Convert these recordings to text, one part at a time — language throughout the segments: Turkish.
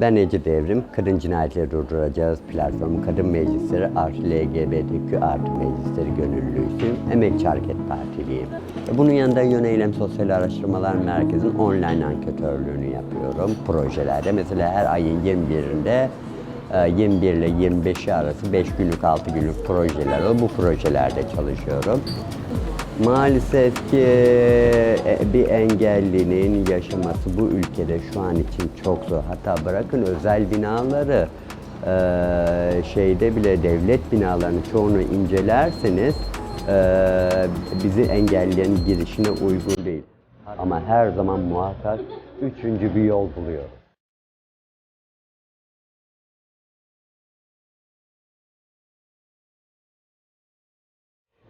Ben Ece Devrim, Kadın Cinayetleri Durduracağız platformu Kadın Meclisleri artı LGBTQ artı meclisleri gönüllüsüyüm. Emekçi Hareket Partiliyim. E, Bunun yanında Yöneylem Sosyal Araştırmalar Merkezi'nin online anketörlüğünü yapıyorum projelerde. Mesela her ayın 21'inde e, 21 ile 25'i arası 5 günlük 6 günlük projeler var. Bu projelerde çalışıyorum. Maalesef ki e, bir engellinin yaşaması bu ülkede şu an için çok zor. Hatta bırakın özel binaları, e, şeyde bile devlet binalarının çoğunu incelerseniz e, bizi engelleyen girişine uygun değil. Ama her zaman muhakkak üçüncü bir yol buluyoruz.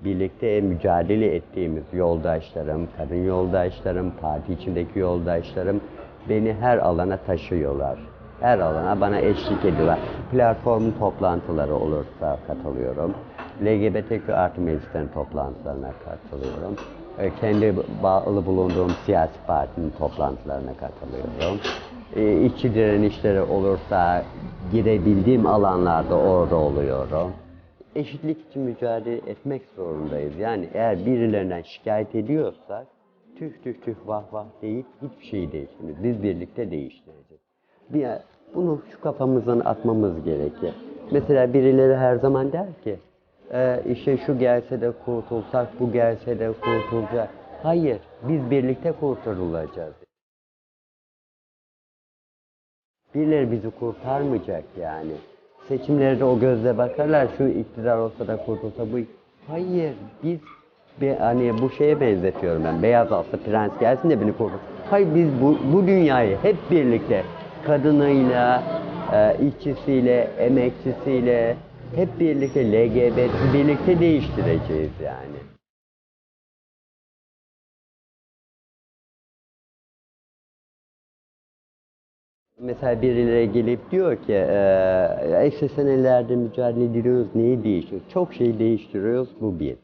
Birlikte mücadele ettiğimiz yoldaşlarım, kadın yoldaşlarım, parti içindeki yoldaşlarım beni her alana taşıyorlar. Her alana bana eşlik ediyorlar. Platformun toplantıları olursa katılıyorum. LGBTQ artı meclislerin toplantılarına katılıyorum. E, Kendi bağlı bulunduğum siyasi partinin toplantılarına katılıyorum. E, İşçi direnişleri olursa girebildiğim alanlarda orada oluyorum eşitlik için mücadele etmek zorundayız. Yani eğer birilerinden şikayet ediyorsak tüh tüh tüh vah vah deyip hiçbir şeyi değiştirmiyoruz. Biz birlikte değiştireceğiz. Bunu şu kafamızdan atmamız gerekir. Mesela birileri her zaman der ki e, işte şu gelse de kurtulsak, bu gelse de kurtulacak. Hayır, biz birlikte kurtarılacağız. Birileri bizi kurtarmayacak yani. Seçimlerde o gözle bakarlar şu iktidar olsa da kurtulsa bu. Hayır biz bir hani bu şeye benzetiyorum ben. Beyaz atlı prens gelsin de beni kurtar. Hayır biz bu, bu dünyayı hep birlikte kadınıyla, e, işçisiyle, emekçisiyle hep birlikte LGBT birlikte değiştireceğiz yani. Mesela birileri gelip diyor ki eee işte senelerde mücadele ediyoruz, neyi değiştiriyoruz? Çok şey değiştiriyoruz, bu bir.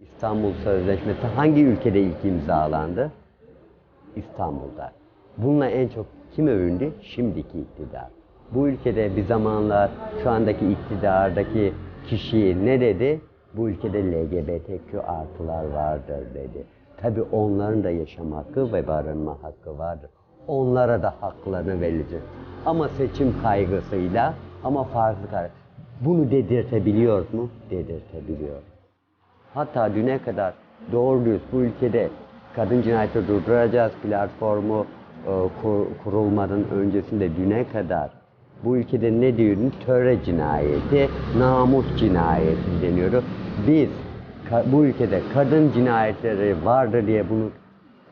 İstanbul Sözleşmesi hangi ülkede ilk imzalandı? İstanbul'da. Bununla en çok kim övündü? Şimdiki iktidar. Bu ülkede bir zamanlar şu andaki iktidardaki kişi ne dedi? Bu ülkede LGBTQ artılar vardır dedi. Tabi onların da yaşam hakkı ve barınma hakkı vardır. Onlara da haklarını verilecek. Ama seçim kaygısıyla ama farklı kaygı. Bunu dedirtebiliyoruz mu? Dedirtebiliyor. Hatta düne kadar doğru dürüst bu ülkede kadın cinayeti durduracağız platformu e, kur- kurulmadan öncesinde düne kadar bu ülkede ne diyordu? Töre cinayeti, namus cinayeti deniyordu. Biz bu ülkede kadın cinayetleri vardır diye bunu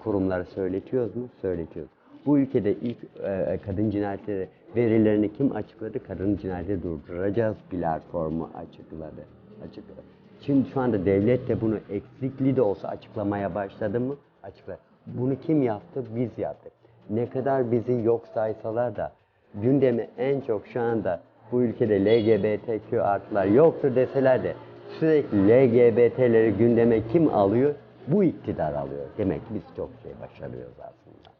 kurumlara söyletiyoruz mu? Söyletiyoruz. Bu ülkede ilk e, kadın cinayetleri verilerini kim açıkladı? Kadın cinayeti durduracağız platformu açıkladı. Açıkladı. Şimdi şu anda devlet de bunu eksikliği de olsa açıklamaya başladı mı? Açıkladı. Bunu kim yaptı? Biz yaptık. Ne kadar bizi yok saysalar da gündemi en çok şu anda bu ülkede LGBTQ artılar yoktur deseler de sürekli LGBT'leri gündeme kim alıyor? Bu iktidar alıyor. Demek ki biz çok şey başarıyoruz aslında.